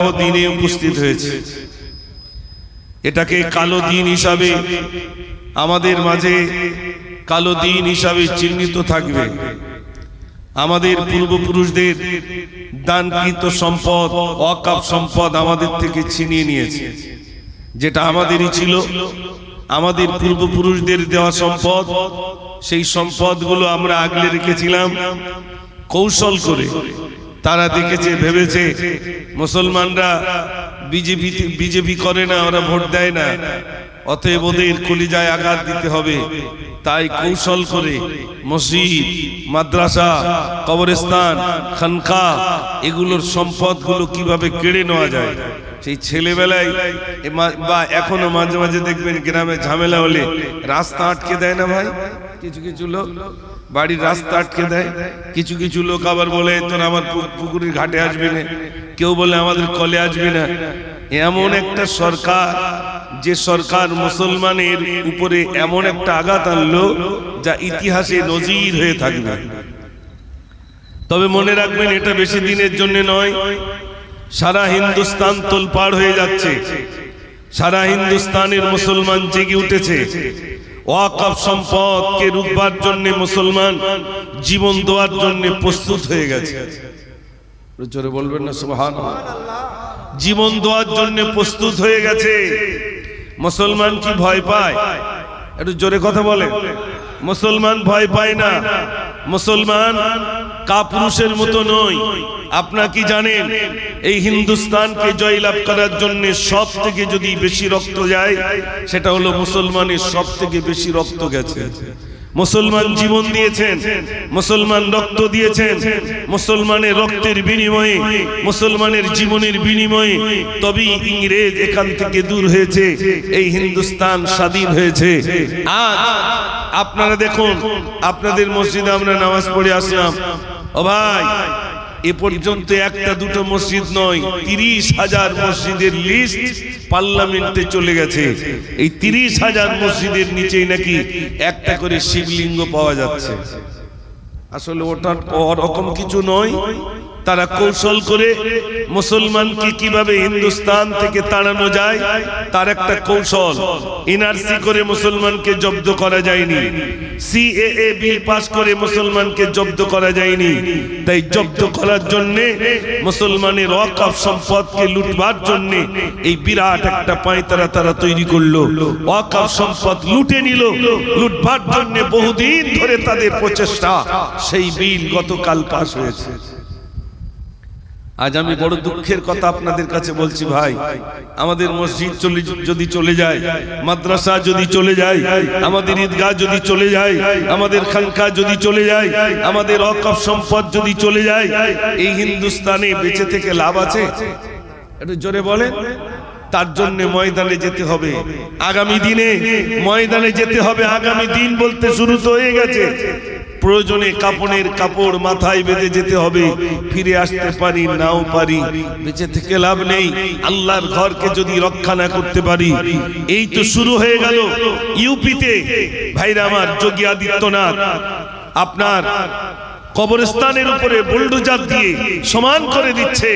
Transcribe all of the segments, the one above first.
দিনে উপস্থিত হয়েছে। এটাকে কালো দিন হিসাবে আমাদের মাঝে কালো দিন হিসাবে চিহ্নিত থাকবে। আমাদের পূর্বপুরুষদের দানকৃত সম্পদ, অকাপ সম্পদ আমাদের থেকে ছিনিয়ে নিয়েছে। যেটা আমাদেরই ছিল, আমাদের পূর্বপুরুষদের দেওয়া সম্পদ, সেই সম্পদগুলো আমরা আগলে রেখেছিলাম, কৌশল করে। তারা দেখেছে ভেবেছে মুসলমানরা বিজেপি বিজেপি করে না ওরা ভোট দেয় না। অতএব ওদের কলিজায় আঘাত দিতে হবে। তাই কৌশল করে মসজিদ মাদ্রাসা কবরস্থান খানকা এগুলোর সম্পদগুলো কীভাবে কেড়ে নেওয়া যায়? সেই ছেলেবেলায় বা এখনও মাঝে মাঝে দেখবেন গ্রামে ঝামেলা হলে রাস্তা আটকে দেয় না ভাই? কিছু কিছু লোক বাড়ির রাস্তা আটকে দেয়। কিছু কিছু লোক আবার বলে, তোর আমার পুকুরের ঘাটে আসবি না। কেউ বলে, আমাদের কলে আসবি না। এমন একটা সরকার, যে সরকার মুসলমানের উপরে এমন একটা আঘাত আনলো, যা ইতিহাসে নজির হয়ে থাকবে। তবে মনে রাখবেন, এটা বেশি দিনের জন্য নয়। সারা হিন্দুস্তান তোলপাড় হয়ে যাচ্ছে। সারা হিন্দুস্তানের মুসলমান জেগে উঠেছে। ওয়াকফ সম্পদকে রুখবার জন্য মুসলমান জীবন দেওয়ার জন্য প্রস্তুত হয়ে গেছে। জোরে বলবেন না সুবহান জীবন দেওয়ার জন্য প্রস্তুত হয়ে গেছে। মুসলমান কি ভয় পায়? একটু জোরে কথা বলে মুসলমান ভয় পায় না। মুসলমান কাপুরুষের মতো নয় আপনা কি জানেন, এই হিন্দুস্তানকে জয়লাভ করার জন্য সব থেকে যদি বেশি রক্ত যায়, সেটা হলো মুসলমানের সব থেকে বেশি রক্ত গেছে। মুসলমান জীবন দিয়েছেন, মুসলমান রক্ত দিয়েছেন, মুসলমানের রক্তের বিনিময়ে, মুসলমানের জীবনের বিনিময়ে তবেই ইংরেজ এখান থেকে দূর হয়েছে, এই হিন্দুস্তান স্বাধীন হয়েছে। আজ আপনারা দেখুন, আপনাদের মসজিদে আমরা নামাজ পড়ে আসলাম। ও ভাই এ পর্যন্ত একটা দুটো মসজিদ নয়, তিরিশ হাজার মসজিদের লিস্ট পার্লামেন্টে চলে গেছে। এই তিরিশ হাজার মসজিদের নিচেই নাকি একটা করে শিবলিঙ্গ পাওয়া যাচ্ছে। আসলে ওটা ওরকম কিছু নয় তারা কৌশল করে মুসলমানকে কীভাবে হিন্দুস্তান থেকে তাড়ানো যায়, তার একটা কৌশল। এনআরসি করে মুসলমানকে জব্দ করা যায়নি। সিএএ বিল পাস করে মুসলমানকে জব্দ করা যায়নি। তাই জব্দ করার জন্য মুসলমানের ওয়াকফ সম্পদকে লুটবার জন্য এই বিরাট একটা পায়তারা তারা তৈরি করল। ওয়াকফ সম্পদ লুটে নিল। লুটবার জন্য বহুদিন ধরে তাদের প্রচেষ্টা। সেই বিল গতকাল পাস হয়েছে। আজ আমি বড় দুঃখের কথা আপনাদের কাছে বলছি ভাই। আমাদের মসজিদ চলে যদি চলে যায়, মাদ্রাসা যদি চলে যায়, আমাদের ঈদগাহ যদি চলে যায়, আমাদের খানকা যদি চলে যায়, আমাদের অকফ সম্পদ যদি চলে যায়, এই হিন্দুস্তানে বেঁচে থেকে লাভ আছে? একটু জোরে বলে তার জন্য ময়দানে যেতে হবে। আগামী দিনে ময়দানে যেতে হবে। আগামী দিন বলতে শুরু তো হয়ে গেছে। প্রয়োজনে কাপড়ের কাপড় মাথায় বেঁধে যেতে হবে। ফিরে আসতে পারি, নাও পারি। বেঁচে থেকে লাভ নেই। আল্লাহর ঘরকে যদি রক্ষা না করতে পারি। এই তো শুরু হয়ে গেল ইউপিতে। ভাইরা আমার, যোগী আদিত্যনাথ, আপনার কবরস্থানের উপরে বুলডোজার দিয়ে সমান করে দিচ্ছে।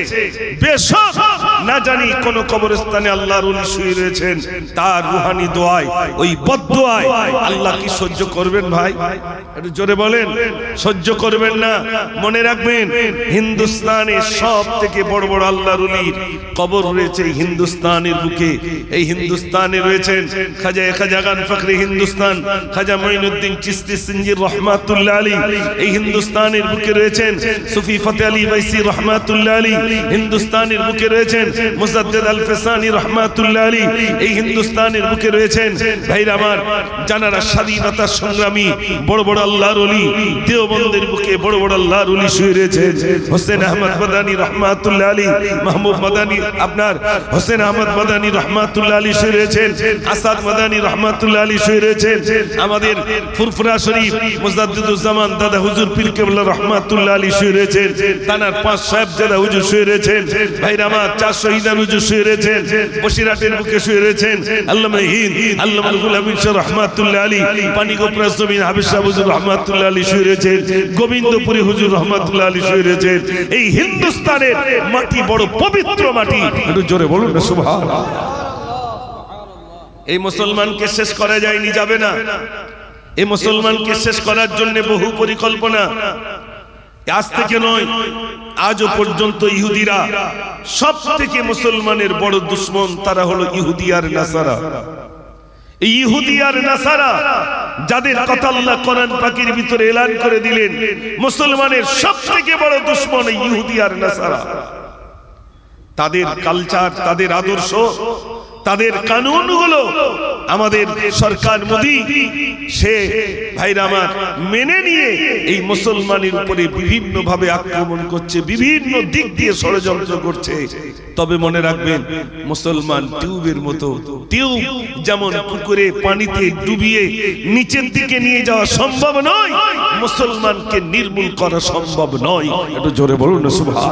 বেশক! না জানি কোন কবরস্থানে আল্লাহর উনি শুয়ে রয়েছেন, তার রুহানি দোয়ায়, ওই বদদোয়ায় আল্লাহ কি সহ্য করবেন ভাই? জোরে বলেন, সহ্য করবেন না? মনে রাখবেন হিন্দুস্তানের সব থেকে বড় বড় আল্লাহ উলির কবর রয়েছে হিন্দুস্তানের বুকে। এই হিন্দুস্তানে রয়েছেন খাজা খাজা গান ফখরে হিন্দুস্তান, খাজা মঈনুদ্দিন চিস্তি সিঞ্জির রহমাতুল্লাহ আলী। এই হিন্দুস্তানের বুকে রয়েছেন সুফি ফতে আলী বাইসি রহমাতুল্লাহ আলী। হিন্দুস্তানের বুকে রয়েছেন মুসাদ্দেদ আল ফেসানি রহমাতুল্লাহ আলী এই হিন্দুস্তানের বুকে রয়েছেন। ভাইরা আমার, জানারা স্বাধীনতা সংগ্রামী, বড় বড় আল্লাহর অলি দেওবন্দের বুকে বড় বড় আল্লাহর অলি শুয়ে রয়েছেন। হোসেন আহমদ মাদানী রহমাতুল্লাহ আলী, মাহমুদ মাদানী, আপনার হোসেন আহমদ মাদানী রহমাতুল্লাহ আলী শুয়ে রয়েছেন। আসাদ মাদানী রহমাতুল্লাহ আলী শুয়ে রয়েছেন। আমাদের ফুরফুরা শরীফ মুজাদ্দিদুজ্জামান দাদা হুজুর পীর কেবলা রহমাতুল্লাহ আলী শুয়ে রয়েছেন। তানার পাঁচ সাহেব জাদা হুজুর শুয়ে রয়েছেন। ভাইরা আমার, চারশো শহীদান হুজুর শুয়ে রয়েছেন বসিরহাটের বুকে শুয়ে রয়েছেন, আল্লামা হিন্দ, আল্লামা গুলামিন শাহ রহমাতুল্লাহ আলী পানিগোপরা জমিন হাবিজ শাহ হুজুর রহমাতুল্লাহ আলী শুয়ে রয়েছেন, গোবিন্দপুরী হুজুর রহমাতুল্লাহ আলী শুয়ে রয়েছেন, এই হিন্দুস্তানের মাটি বড় পবিত্র মাটি। একটু জোরে বলুন না, সুবহানাল্লাহ। এই মুসলমানকে শেষ করা যায়নি, যাবে না। এই মুসলমানকে শেষ করার জন্য বহু পরিকল্পনা। আজ থেকে নয়, আজও পর্যন্ত ইহুদিরা সব থেকে মুসলমানের বড় দুশ্মন তারা হলো ইহুদি আর নাসারা। নাসারা যাদের আল্লাহ ভিতরে এলান করে দিলেন, মুসলমানের বড় নাসারা। তাদের কালচার তাদের আদর্শ তাদের কানুনগুলো আমাদের সরকার মোদি সে ভাইরা আমার মেনে নিয়ে এই মুসলমানের উপরে বিভিন্ন ভাবে আক্রমণ করছে বিভিন্ন দিক দিয়ে ষড়যন্ত্র করছে। তবে মনে রাখবেন মুসলমান টিউবের মতো টিউব যেমন পুকুরে পানিতে ডুবিয়ে নিচের দিকে নিয়ে যাওয়া সম্ভব নয় মুসলমানকে নির্মূল করা সম্ভব নয়। একটু জোরে বলুন সুভাষ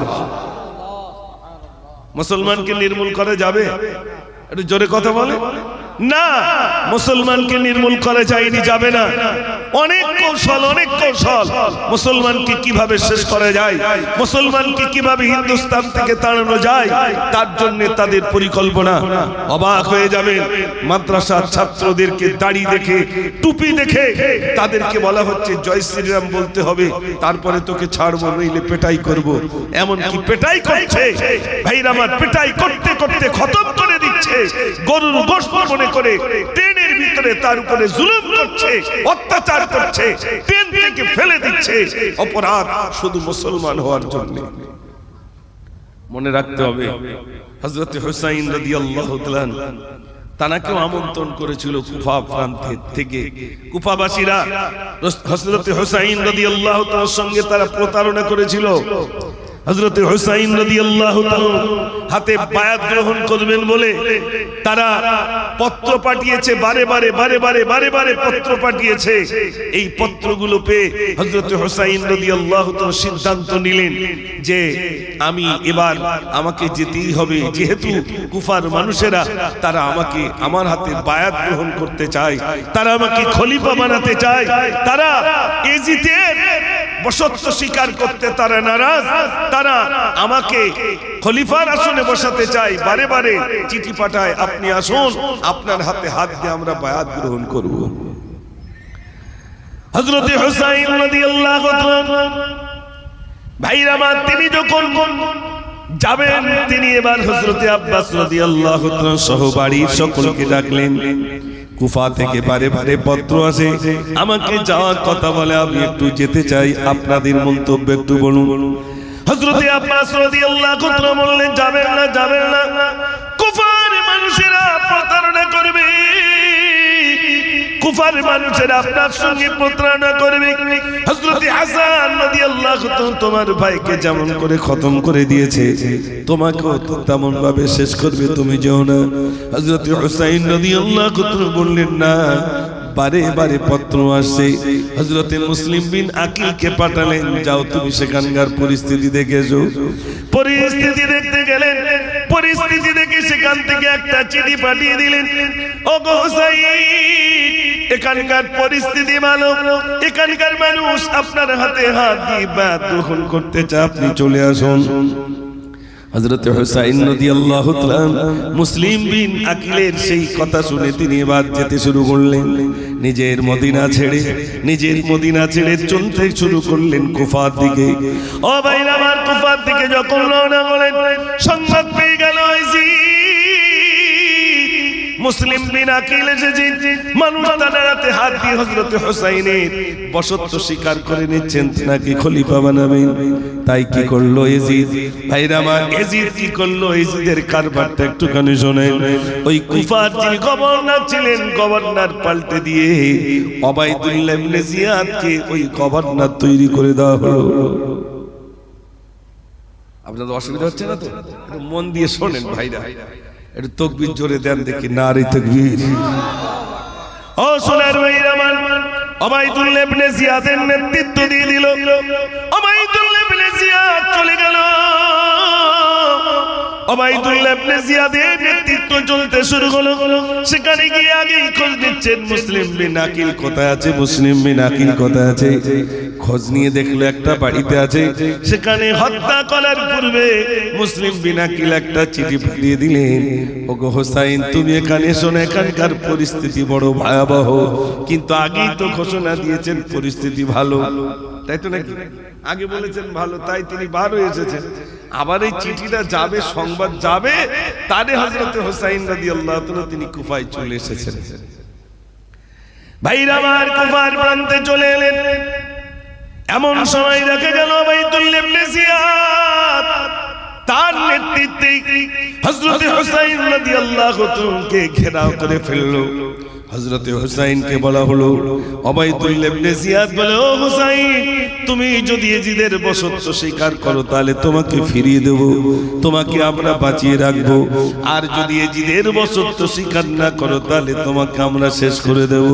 মুসলমানকে নির্মূল করা যাবে? জোরে কথা বলে। না, মুসলমানকে নির্মূল করা যায়নি, যাবে না। অনেক কৌশল অনেক কৌশল। মুসলমানকে কীভাবে শেষ করা যায়? মুসলমানকে কীভাবে হিন্দুস্তান থেকে তাড়ানো যায়? তার জন্য তাদের পরিকল্পনা অবাক হয়ে যাবে। মাদ্রাসার ছাত্রদেরকে দাড়ি দেখে, টুপি দেখে, তাদেরকে বলা হচ্ছে, জয় শ্রীরাম বলতে হবে, তারপরে তোকে ছাড়বো, নইলে পেটাই করব। এমন কি পেটাই করছে? ভাইরা আমার পেটাই করতে করতে খতম করে দিচ্ছে। গরুর মনে করে ট্রেনের ভিতরে তার উপরে জুলুম করছে, অত্যাচার করছে, ট্রেন থেকে ফেলে দিচ্ছে। অপরাধ শুধু মুসলমান হওয়ার জন্য। মনে রাখতে হবে হজরত হুসাইন রাদিয়াল্লাহু তাআলা তানাকেও আমন্ত্রণ করেছিল কুফা প্রান্তের থেকে। কুফাবাসীরা হজরত হুসাইন রাদিয়াল্লাহু তাআলার সঙ্গে তারা প্রতারণা করেছিল। হজরত হুসাইন রাদিয়াল্লাহু তাআলা হাতে বায়াত গ্রহণ করবেন বলে তারা পত্র পাঠিয়েছে বারে বারে বারে বারে বারে বারে পত্র পাঠিয়েছে। এই পত্রগুলো পেয়ে হজরত হুসাইন রাদিয়াল্লাহু তাআলা সিদ্ধান্ত নিলেন যে আমি এবার আমাকে যেতেই হবে। যেহেতু কুফার মানুষেরা তারা আমাকে আমার হাতে বায়াত গ্রহণ করতে চায় তারা আমাকে খলিফা বানাতে চায় তারা এজিতের বসত্ব স্বীকার করতে তারা নারাজ। তারা আমাকে খলিফার আসনে বসাতে চাই বারে বারে চিঠি পাঠায়, আপনি আসুন, আপনার হাতে হাত দিয়ে আমরা বায়াত গ্রহণ করব। হজরত হুসাইন রাদিয়াল্লাহু তাআলা ভাইরা আমার তিনি যখন যাবেন, তিনি এবার হজরতে আব্বাস রাদিয়াল্লাহু তাআলা সহ বাড়ির সকলকে ডাকলেন। কুফা থেকে বারে বারে পত্র আসে আমাকে যাওয়ার কথা বলে আমি একটু যেতে চাই, আপনাদের মন্তব্য একটু বলুন। হজরতে আব্বাস রাদিয়াল্লাহু তাআলা বললেন, যাবেন না যাবেন না। কুফার মানুষেরা প্রতারণা করবে। কুফার মানুষেরা আপনার সঙ্গে প্রতারণা করবে। হযরতে হাসান রাদিয়াল্লাহু তাআলা তোমার ভাইকে যেমন করে খতম করে দিয়েছে, তোমাকেও তেমন ভাবে শেষ করবে, তুমি যেও না। হযরতে হুসাইন রাদিয়াল্লাহু তাআলা বললেন, না, বারে বারে পত্র আসছে। হজরতে মুসলিম বিন আকিলকে পাঠালেন, যাও তুমি সেখানকার পরিস্থিতি দেখে এসো। পরিস্থিতি দেখতে গেলেন, পরিস্থিতি দেখে সেখান থেকে একটা চিঠি পাঠিয়ে দিলেন। ও গো হুসাইন এখানকার পরিস্থিতি ভালো এখানকার মানুষ আপনার হাতে হাত দিয়ে বাদ গ্রহণ করতে চায়। আপনি চলে আসুন। হযরত হুসাইন রাদিয়াল্লাহু তাআলা মুসলিম বিন আকিলের সেই কথা শুনে তিনি এবার যেতে শুরু করলেন। নিজের মদিনা ছেড়ে, নিজের মদিনা ছেড়ে চলতে শুরু করলেন কুফার দিকে। ও ভাইরা, আমার কুফার দিকে যখন রওনা হলেন, সংবাদ পেয়ে গেল মুসলিম বিন আকিল এসেছে মানুষ তার হাতে দিয়ে হযরত হুসাইনের বসত্ব স্বীকার করে নিচ্ছেন নাকি খলিফা বানাবেন তাই কি করল এজিদ ভাইরা আমার এজিদ কি করল? এজিদের কারবারটা একটুখানি শোনেন। ওই কুফার যিনি গভর্নর ছিলেন, গভর্নর পাল্টে দিয়ে ওবাইদুল্লাহ ইবনে জিয়াদকে ওই গভর্নর তৈরি করে দেওয়া হলো। আপনাদের অসুবিধা হচ্ছে না তো? মন দিয়ে শোনেন ভাইরা। একটু তকবির জোরে দেন দেখি না রে তকবির ও সোনার ভাইরা আমার ওবাইদুল্লাহ ইবনে জিয়াদের নেতৃত্ব দিয়ে দিল। ওবাইদুল্লাহ ইবনে জিয়াদ চলে গেল। ওবাইদুল্লাহ ইবনে জিয়াদের নেতৃত্ব চলতে শুরু হলো। সেখানে গিয়ে আগেই খোঁজ নিচ্ছেন মুসলিম বিন আকিল কোথায় আছে মুসলিম বিন আকিল কোথায় আছে? খোঁজ নিয়ে দেখল একটা বাড়িতে আছে। সেখানে হত্যা করার পূর্বে মুসলিম বিন আকিল একটা চিঠি পাঠিয়ে দিলেন। ওগো হোসাইন তুমি এখানে এসো না এখানকার পরিস্থিতি বড় ভয়াবহ। কিন্তু আগেই তো ঘোষণা দিয়েছেন পরিস্থিতি ভালো। তাই তো নাকি? আগে বলেছেন ভালো তাই তিনি বার হয়ে এসেছেন। আবার এই চিঠিটা যাবে, সংবাদ যাবে, তারে হজরত হোসাইন রাদি আল্লাহ তিনি কুফায় চলে এসেছেন। ভাইরা আমার কুফার প্রান্তে চলে এলেন। এমন সময় দেখা গেল বাইতুল ইবনে তার নেতৃত্বে হযরত হুসাইন রাদিয়াল্লাহু তাআলাকে ঘেরাও করে ফেলল। হযরত হুসাইনকে বলা হলো ওবাইদুল ইবনে জিয়াদ বলে, ও হুসাইন, তুমি যদি এজিদের বশত্ব স্বীকার করো, তাহলে তোমাকে ফিরিয়ে দেব, তোমাকে আমরা বাঁচিয়ে রাখব। আর যদি এজিদের বশত্ব স্বীকার না করো, তাহলে তোমাকে আমরা শেষ করে দেব।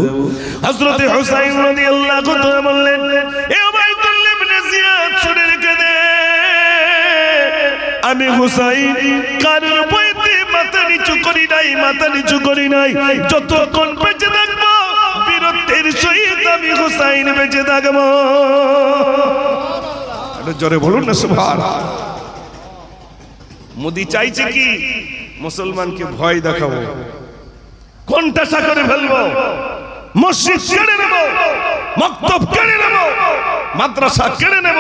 হযরত হুসাইন রাদিয়াল্লাহু তাআলা বললেন, এ ওবাইদুল ইবনে জিয়াদ, শুনে রেখে দে, আমি হুসাইন কারোর বইতে মাথা নিচু করি নাই, মাথা নিচু করি নাই। যতক্ষণ বেঁচে থাকব, বীরত্বের সহিত আমি হুসাইন বেঁচে থাকব। জোরে বলুন না সুভান মোদি চাইছে কি মুসলমানকে ভয় দেখাবো? কোনটা করে ফেলব, মসজিদ কেড়ে নেব, মক্তব কেড়ে নেব মাদ্রাসা কেড়ে নেব,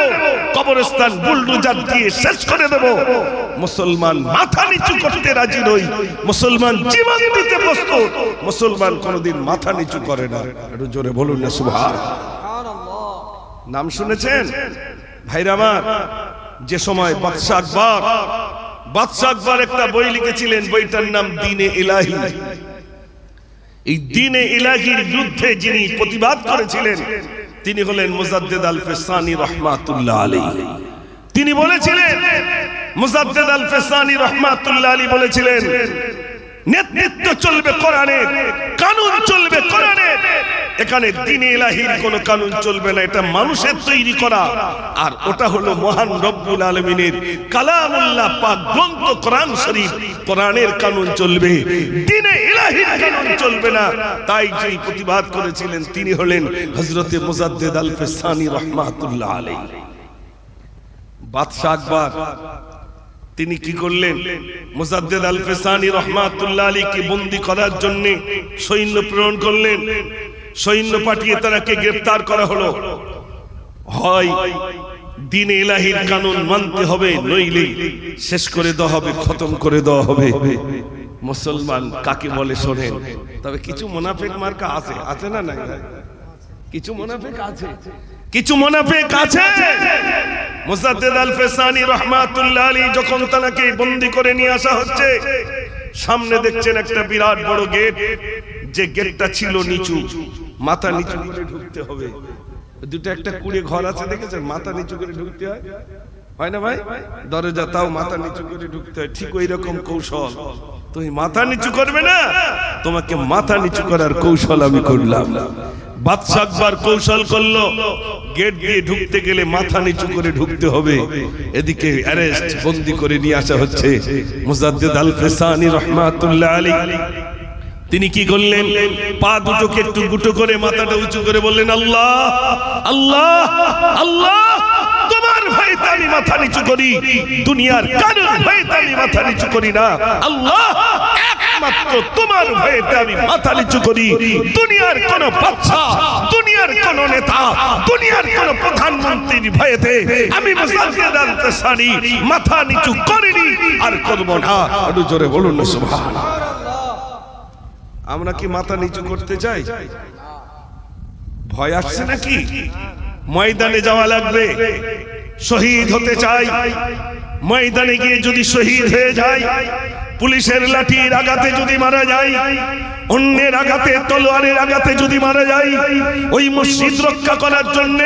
কবরস্থান বুলডোজার দিয়ে শেষ করে দেব। মুসলমান মাথা নিচু করতে রাজি নই, মুসলমান জীবন দিতে প্রস্তুত, মুসলমান কোনোদিন মাথা নিচু করে না। একটু জোরে বলুন না সুভাষ নাম শুনেছেন? ভাইরা আমার, যে সময় বাদশা আকবর বাদশা আকবর একটা বই লিখেছিলেন, বইটার নাম দিনে ইলাহি। এই দিনে ইলাহির বিরুদ্ধে যিনি প্রতিবাদ করেছিলেন তিনি হলেন মুজাদ্দেদ আল ফেসানি রহমাতুল্লাহ আলী তিনি বলেছিলেন, মুজাদ্দেদ আল ফেসানি রহমাতুল্লাহ আলী বলেছিলেন নেতৃত্ব চলবে কোরআনের কানুন চলবে কোরআনের এখানে দিনে ইলাহির কোন কানুন চলবে না, এটা মানুষের তৈরি করা। আর ওটা হলো মহান রব্বুল আলমিনের কালামুল্লাহ পাক গ্রন্থ কোরআন শরীফ। কোরআনের কানুন চলবে, দিনে ইলাহির কানুন চলবে না। তাই যিনি প্রতিবাদ করেছিলেন, তিনি হলেন হজরতে মুজাদ্দেদ আল ফেসানি রহমাতুল্লাহ আলাইহি। বাদশাহ আকবর তিনি কি করলেন? মুজাদ্দেদ আল ফেসানি রহমাতুল্লাহ আলীকে বন্দি করার জন্য সৈন্য প্রেরণ করলেন। সৈন্য পাঠিয়ে তারাকে গ্রেফতার করা হলো। হয়, দিন এলাহির কানুন মানতে হবে, নইলে শেষ করে দেওয়া হবে, খতম করে দেওয়া হবে। মুসলমান কাকে বলে শোনেন? তবে কিছু মোনাফেক মার্কা আছে আছে না না কিছু মোনাফেক আছে। কিছু মোনাফেক আছে। মুসাদ্দেদ আল ফেসানি রহমাতুল্লাহ আলী যখন তাকে বন্দি করে নিয়ে আসা হচ্ছে, সামনে দেখছেন একটা বিরাট বড় গেট। যে গেটটা ছিল নিচু, মাথা নিচু করে ঢুকতে হবে। দুটো একটা কুড়ে ঘর আছে, দেখেছেন? মাথা নিচু করে ঢুকতে হয়। হয় না ভাই? দরজা তাও মাথা নিচু করে ঢুকতে হয়। ঠিক ওই রকম কৌশল। তুমি মাথা নিচু করবে না? তোমাকে মাথা নিচু করার কৌশল আমি করলাম। বাদশা আকবর কৌশল করল। গেট দিয়ে ঢুকতে গেলে মাথা নিচু করে ঢুকতে হবে। এদিকে অ্যারেস্ট বন্দি করে নিয়ে আসা হচ্ছে। মুজাদ্দিদ আল ফেসানি রহমাতুল্লাহ আলী তিনি কি করলেন? পা দুটোকে একটু গুটো করে মাথাটা উঁচু করে বললেন, আল্লাহ আল্লাহ আল্লাহ। ভয়তে আমি মাথা নিচু করি। দুনিয়ার কারণ ভয়তে আমি মাথা নিচু করি না। আল্লাহ একমাত্র তোমার ভয়েতে আমি মাথা নিচু করি। দুনিয়ার কোন বাচ্চা, দুনিয়ার কোন নেতা, দুনিয়ার কোন প্রধানমন্ত্রীর ভয়েতে আমি মুসাদ্দিদ আল তাসানি মাথা নিচু করিনি আর করব না। একটু জোরে বলুন না, সুবহানাল্লাহ। আমরা কি মাথা নিচু করতে চাই? ভয় আসছে নাকি? ময়দানে যাওয়া লাগবে। শহীদ হতে চাই। ময়দানে গিয়ে যদি শহীদ হয়ে যায়, পুলিশের লাঠির আঘাতে যদি মারা যায়, অন্যের আঘাতে, তলোয়ারের আঘাতে যদি মারা যায়, ওই মসজিদ রক্ষা করার জন্য,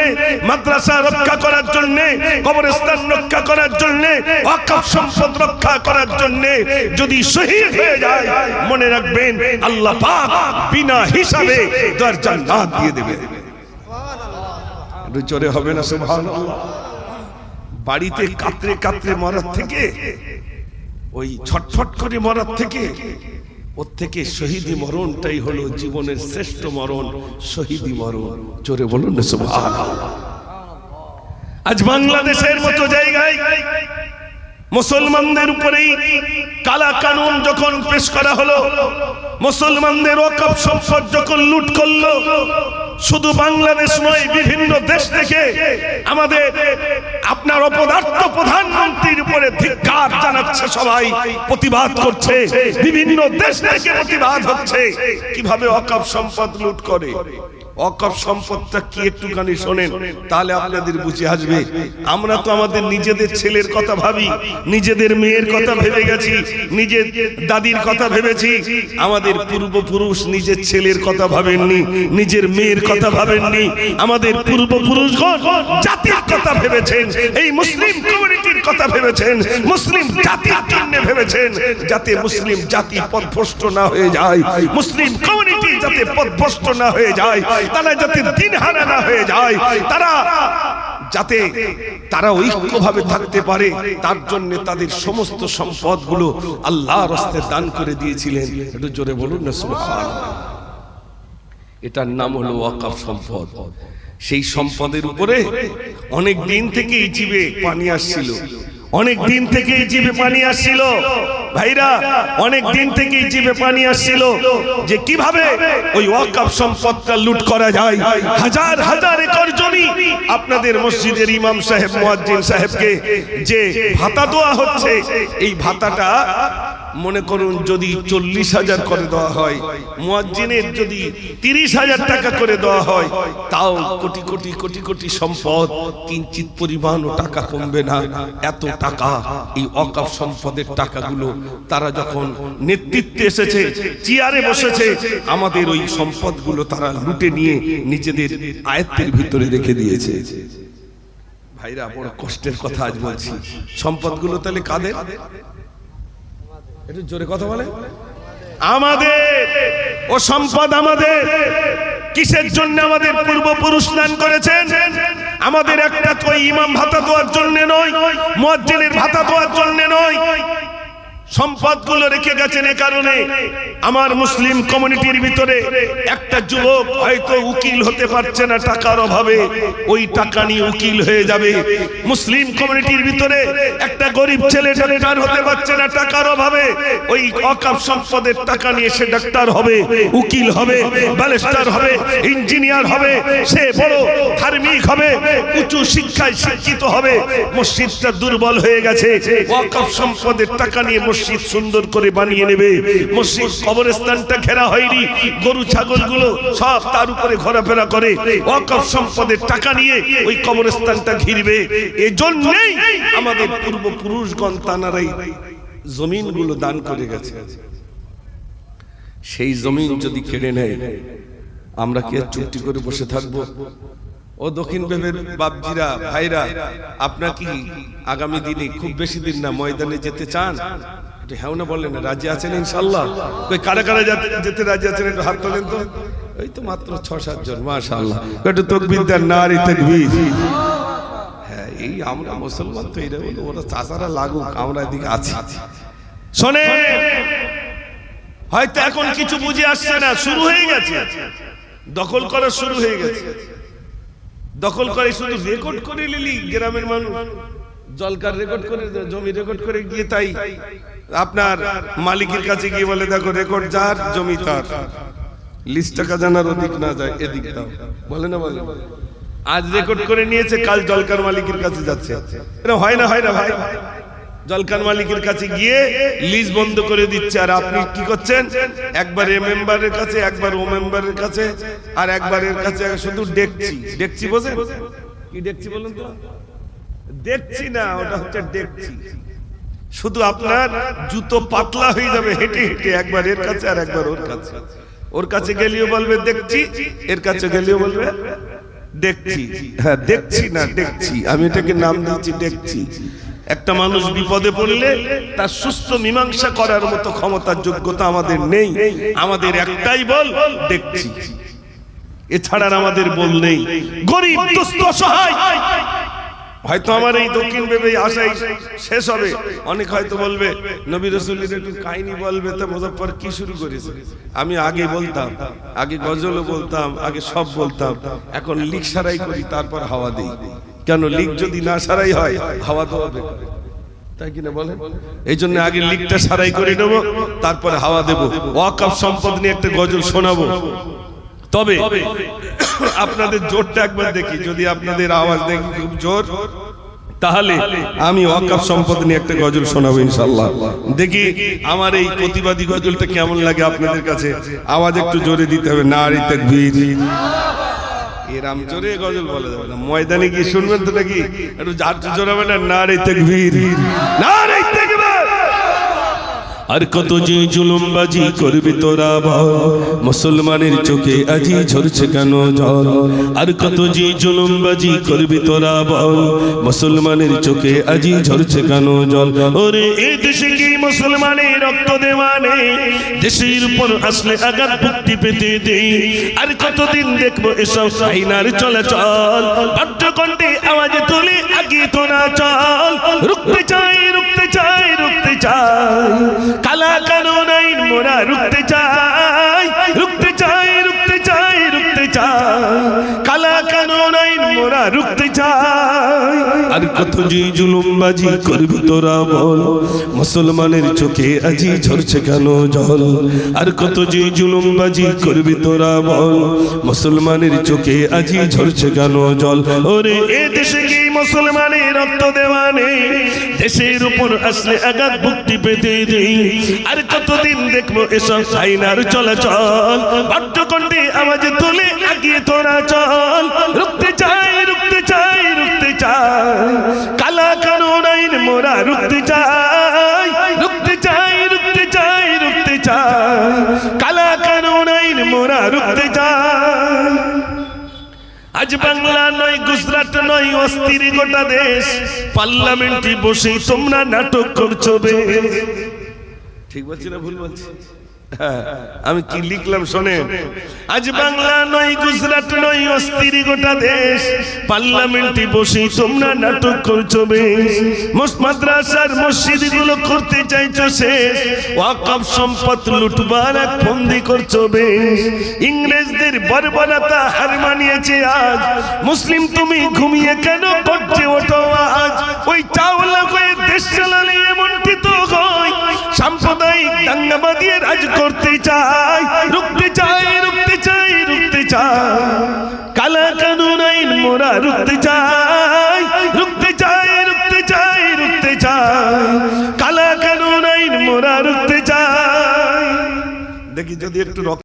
মাদ্রাসা রক্ষা করার জন্য, কবরস্থান রক্ষা করার জন্য, ওয়াকফ সম্পদ রক্ষা করার জন্য যদি শহীদ হয়ে যায়, মনে রাখবেন আল্লাহ পাক বিনা হিসাবে তার জান্নাত দিয়ে দেবে। জোরে হবে না, সুবহানাল্লাহ। বাড়িতে কাতরে কাতরে মরার থেকে ওই ছটফট করে মরার থেকে ওর থেকে শহীদি মরণটাই হলো জীবনের শ্রেষ্ঠ মরণ শহীদি মরণ। জোরে বলুন আজ বাংলাদেশের মতো জায়গায় মুসলমানদের উপরেই কালা কানুন যখন পেশ করা হলো মুসলমানদের ওয়াকফ সম্পদ যখন লুট করল শুধু বাংলাদেশ নয়, বিভিন্ন দেশ থেকে আমাদের আপনার অপদার্থ প্রধানমন্ত্রীর উপরে ধিক্কার জানাচ্ছে সবাই, প্রতিবাদ করছে। বিভিন্ন দেশ থেকে প্রতিবাদ হচ্ছে। কীভাবে অকাপ সম্পদ লুট করে? অকপ সম্পদটা কি একটুখানি শোনেন, তাহলে আপনাদের বুঝে আসবে। আমরা তো আমাদের নিজেদের ছেলের কথা ভাবি, নিজেদের মেয়ের কথা ভেবে গেছি, নিজের দাদির কথা ভেবেছি। আমাদের পূর্বপুরুষ নিজের ছেলের কথা ভাবেননি, নিজের মেয়ের কথা ভাবেননি। আমাদের পূর্বপুরুষগণ জাতির কথা ভেবেছেন। এই মুসলিম কমিউনিটির কথা ভেবেছেন, মুসলিম জাতির জন্য ভেবেছেন, যাতে মুসলিম জাতি পথভ্রষ্ট না হয়ে যায়, মুসলিম কমিউনিটি যাতে পথভ্রষ্ট না হয়ে যায়, তারা যাতে দিনহারা না হয়ে যায়, তারা যাতে তারা ঐক্যভাবে থাকতে পারে, তার জন্য তাদের সমস্ত সম্পদগুলো আল্লাহর রাস্তে দান করে দিয়েছিলেন। একটু জোরে বলুন না, সুবহানাল্লাহ। এটার নাম হলো ওয়াকাফ সম্পদ। সেই সম্পদের উপরে অনেক দিন থেকেই জীবে পানি আসছিল। অনেক দিন থেকেই জীবে পানি আসছিল। ভাইরা, অনেক দিন থেকেই জীবে পানি আসছিল যে কীভাবে ওই ওয়াকাফ সম্পদটা লুট করা যায়। হাজার হাজার একর জমি আপনাদের মসজিদের ইমাম সাহেব, মুয়াজ্জিন সাহেবকে যে ভাতা দেওয়া হচ্ছে, এই ভাতাটা মনে করুন যদি চল্লিশ হাজার করে দেওয়া হয়, মুয়াজ্জিনের যদি তিরিশ হাজার টাকা করে দেওয়া হয়, তাও কোটি কোটি কোটি কোটি সম্পদ, কিঞ্চিত পরিমাণও টাকা কমবে না। এত টাকা, এই অকাপ সম্পদের টাকাগুলো তারা যখন নেতৃত্বে এসেছে, চেয়ারে বসেছে, আমাদের ওই সম্পদগুলো তারা লুটে নিয়ে নিজেদের আয়ত্তের ভিতরে রেখে দিয়েছে। ভাইরা, বড় কষ্টের কথা আজ বলছি। সম্পদগুলো তাহলে কাদের? একটু জোরে কথা বলে। আমাদের ও সম্পদ আমাদের। কিসের জন্য আমাদের পূর্বপুরুষ দান করেছেন? আমাদের একটা তো ইমাম ভাতা দেওয়ার জন্য নয়, মুয়াজ্জিনের ভাতা দেওয়ার জন্য নয় সম্পদগুলো রেখে গেছেন এ কারণে আমার মুসলিম কমিউনিটির ভিতরে একটা যুবক হয়তো উকিল হতে পারছে না টাকার অভাবে। ওই টাকা নিয়ে উকিল হয়ে যাবে। মুসলিম কমিউনিটির ভিতরে একটা গরিব ছেলে ডাক্তার হতে পারছে না টাকার অভাবে। ওই অকাপ সম্পদের টাকা নিয়ে সে ডাক্তার হবে, উকিল হবে, ব্যারিস্টার হবে, ইঞ্জিনিয়ার হবে, সে বড় ধার্মিক হবে, উঁচু শিক্ষায় শিক্ষিত হবে। মসজিদটা দুর্বল হয়ে গেছে। অকাপ সম্পদের টাকা নিয়ে মসজিদ সুন্দর করে বানিয়ে নেবে। মসজিদ কবরস্থানটা ঘেরা হয়নি। গরু, ছাগলগুলো সব তার উপরে ঘোরাফেরা করে। ওয়াকফ সম্পদের টাকা নিয়ে ওই কবরস্থানটা ঘিরবে। এজন্যই আমাদের পূর্বপুরুষগণ তানারাই জমিনগুলো দান করে গেছে। সেই জমিন যদি কেড়ে নেয়, আমরা কি চুক্তি করে বসে থাকব? ও দক্ষিণ বেবের বাপজিরা, ভাইরা, আপনার কি আগামী দিনে খুব বেশি দিন না ময়দানে যেতে চান? একটু হ্যাঁ না বললেন না আছেন ইনশাল্লাহ কই কারা কারা যাতে- যেতে রাজি আছেন একটু হাত তোলেন তো। এই তো মাত্র ছ সাত জন, মাশাআল্লাহ। একটু তকবীর দেন, নারী তকবীর। হ্যাঁ এই আমরা মুসলমান তো এটা ওরা চাচারা লাগুক, আমরা এদিকে আছি। শোনে হয়তো এখন কিছু বুঝে আসছে না, শুরু হয়ে গেছে। দখল করা শুরু হয়ে গেছে। দখল করে শুধু রেকর্ড করে নিলি গ্রামের মানুষ। জলকার রেকর্ড করে, জমি রেকর্ড করে গিয়ে তাই। আপনার মালিকের কাছে গিয়ে বলে, দেখো রেকর্ড যার, জমি তার। লিস্ট টাকা জানার ওদিক না যায়, এদিক দাও। বলে না, বলে? আজ রেকর্ড করে নিয়েছে, কাল জলকার মালিকের কাছে যাচ্ছে। এটা হয় না হয় না, ভাই? জলকার মালিকের কাছে গিয়ে লিজ বন্ধ করে দিচ্ছে, আর আপনি কি করছেন? একবার এ মেম্বারের কাছে, একবার ও মেম্বারের কাছে, আর একবার এর কাছে শুধু দেখছি। দেখছি বোঝেন কি দেখছি বলুন তো? দেখছি না, ওটা হচ্ছে দেখছি। শুধু আপনার জুতো পাতলা হয়ে যাবে, হেঁটে হেঁটে একবার এর কাছে আর একবার ওর কাছে। ওর কাছে গেলেও বলবে, দেখছি। এর কাছে গেলেও বলবে, দেখছি। হ্যাঁ দেখছি না, দেখছি। আমি এটাকে নাম দিচ্ছি দেখছি। একটা মানুষ বিপদে পড়লে তার সুস্থ মীমাংসা করার মতো ক্ষমতার যোগ্যতা আমাদের নেই। আমাদের একটাই বল, দেখছি। এছাড়া আমাদের বল নেই। গরিব, দুস্থ, অসহায় হয়তো আমার এই দক্ষিণ ভেবে আশাই শেষ হবে। অনেক হয়তো বলবে, নবী রসুল্লির একটু কাহিনী বলবে তো মুজফর কি শুরু করেছে? আমি আগে বলতাম, আগে গজলও বলতাম, আগে সব বলতাম। এখন লিক সারাই করি, তারপর হাওয়া দিই। কেন লিক যদি না সারাই হয়, হাওয়া তো হবে তাই কিনা বলেন? এই জন্য আগে লিকটা সারাই করে নেব, তারপরে হাওয়া দেবো। ওয়াকাফ সম্পদ নিয়ে একটা গজল শোনাবো। তবে আপনাদের জোরটা একবার দেখি যদি আপনাদের আওয়াজ দেখি খুব জোর তাহলে আমি ওয়াকাফ সম্পদ নিয়ে একটা গজল শোনাবো ইনশাল্লাহ দেখি আমার এই প্রতিবাদী গজলটা কেমন লাগে আপনাদের কাছে? আওয়াজ একটু জোরে দিতে হবে নারী তাকবীর। এরাম জোরে গজল বলা যাবে না ময়দানে গিয়ে শুনবেন তো নাকি? একটু যার জোরাবে না নারী তাকবীর। নারী তাকবীর। আর কত যে জুলুমবাজি করবি তোরা বল? মুসলমানের চোখে আজি ঝরছে কেন জল? আর কত যে জুলুমবাজি করবি তোরা বল? মুসলমানের চোখে আজি ঝরছে কেন জল? ওরে এই দেশে কি মুসলমানের রক্ত দেওয়ানে দেশের উপর আসলে আঘাত মুক্তি পেতে দেই। আর কতদিন দেখব এসব আইনার চলাচল? ভদ্রকণ্ঠে আওয়াজে তুলে আগে তোরা চল। রুখতে চাই রুখতে চাই রুখতে চাই। কালা কালো নাই মোরা রুখতে চাই রুখতে চাই রুখতে চাই রুখতে চাই। কালা কালো নাই মোরা রুখতে আর কত যে জুলুমবাজি করবি তোরা বল? মুসলমানের চোখে আজি ঝরছে কেন জল? আর কত যে জুলুমবাজি করবি তোরা বল? মুসলমানের চোখে আজি ঝরছে কেন জল? ওরে, এ দেশে কি মুসলমানের রক্ত দেওয়া নেই? দেশের উপর আসলে আঘাত মুক্তি পেতে দেই আর কতদিন দেখব এসব আইনার চলাচল? বাদ্যকণ্ঠে আওয়াজে তুলে আগিয়ে তোরা চল। রুখতে চাই রুখতে চাই চাই। কালা কানুন আইন মোরা রুখতে চাই। রুখতে চাই রুখতে চাই রুখতে চাই। কালা কানুন আইন মোরা রুখতে চাই। আজ বাংলা নয়, গুজরাট নয়, অস্থির গোটা দেশ। পার্লামেন্টে বসে তোমরা নাটক করছ বেশ ঠিক বলছি না, ভুল বলছি? আমি কি লিখলাম শোনে আজ বাংলা নয়, গুজরাট নয়, অস্থির গোটা দেশ। পার্লামেন্টে বসে তোমরা নাটক করছ বেশ। মোস- মাদ্রাসার মসজিদগুলো করতে চাইছো শেষ। ওয়াকফ সম্পদ লুটবার এক ফন্দি করছ বেশ। ইংরেজদের বর্বরতা হার মানিয়েছে আজ। মুসলিম তুমি ঘুমিয়ে কেন করছে ওঠো আজ? ওই চাওলা হয়ে দেশ চালালে এমনটি তো হয়। সাম্প্রদায়িক দাঙ্গাবাদী রাজ করতে চাই, রুখতে চাই রুখতে চাই রুখতে চাই। কালা কানুন আইন মোরা রুখতে চাই রুখতে চাই রুখতে চাই রুখতে চাই। কালা কানুন আইন মোরা রুখতে চাই। দেখি যদি একটু